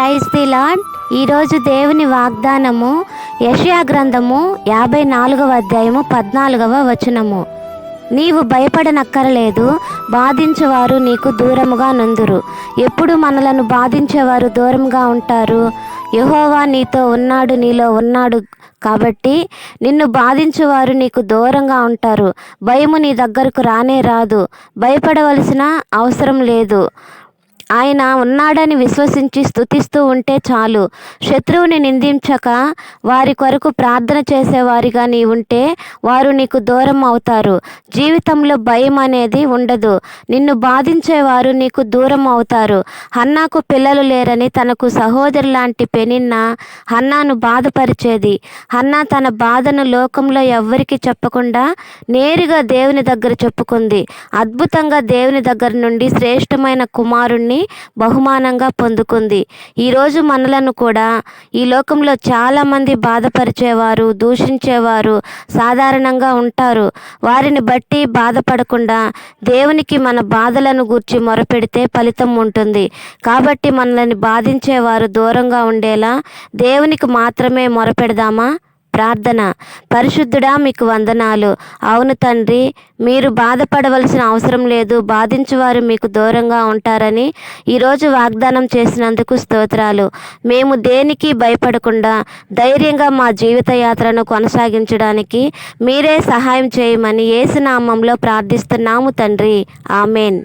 Praise the lord ఈరోజు దేవుని వాగ్దానము యషయా గ్రంథము యాభై నాలుగవ అధ్యాయము పద్నాలుగవ వచనము. నీవు భయపడనక్కరలేదు బాధించేవారు నీకు దూరముగా నందురు. ఎప్పుడు మనలను బాధించేవారు దూరంగా ఉంటారు? యహోవా నీతో ఉన్నాడు నీలో ఉన్నాడు కాబట్టి నిన్ను బాధించేవారు నీకు దూరంగా ఉంటారు. భయము నీ దగ్గరకు రానే రాదు. భయపడవలసిన అవసరం లేదు. ఆయన ఉన్నాడని విశ్వసించి స్తుతిస్తూ ఉంటే చాలు. శత్రువుని నిందించక వారి కొరకు ప్రార్థన చేసేవారిగా నీ ఉంటే వారు నీకు దూరం అవుతారు. జీవితంలో భయం అనేది ఉండదు. నిన్ను బాధించేవారు నీకు దూరం అవుతారు. హన్నాకు పిల్లలు లేరని తనకు సహోదరు లాంటి పెనిన్న హన్నాను బాధపరిచేది. హన్నా తన బాధను లోకంలో ఎవ్వరికి చెప్పకుండా నేరుగా దేవుని దగ్గర చెప్పుకుంది. అద్భుతంగా దేవుని దగ్గర నుండి శ్రేష్టమైన కుమారుణ్ణి బహుమానంగా పొందుకుంది. ఈరోజు మనలను కూడా ఈ లోకంలో చాలామంది బాధపరిచేవారు దూషించేవారు సాధారణంగా ఉంటారు. వారిని బట్టి బాధపడకుండా దేవునికి మన బాధలను గూర్చి మొరపెడితే ఫలితం ఉంటుంది. కాబట్టి మనల్ని బాధించేవారు దూరంగా ఉండేలా దేవునికి మాత్రమే మొరపెడదామా? ప్రార్థన. పరిశుద్ధుడా మీకు వందనాలు. అవును తండ్రి మీరు బాధపడవలసిన అవసరం లేదు. బాధించేవారు మీకు దూరంగా ఉంటారని ఈరోజు వాగ్దానం చేసినందుకు స్తోత్రాలు. మేము దేనికి భయపడకుండా ధైర్యంగా మా జీవిత యాత్రను కొనసాగించడానికి మీరే సహాయం చేయమని ఏసునామంలో ప్రార్థిస్తున్నాము తండ్రి. ఆమెన్.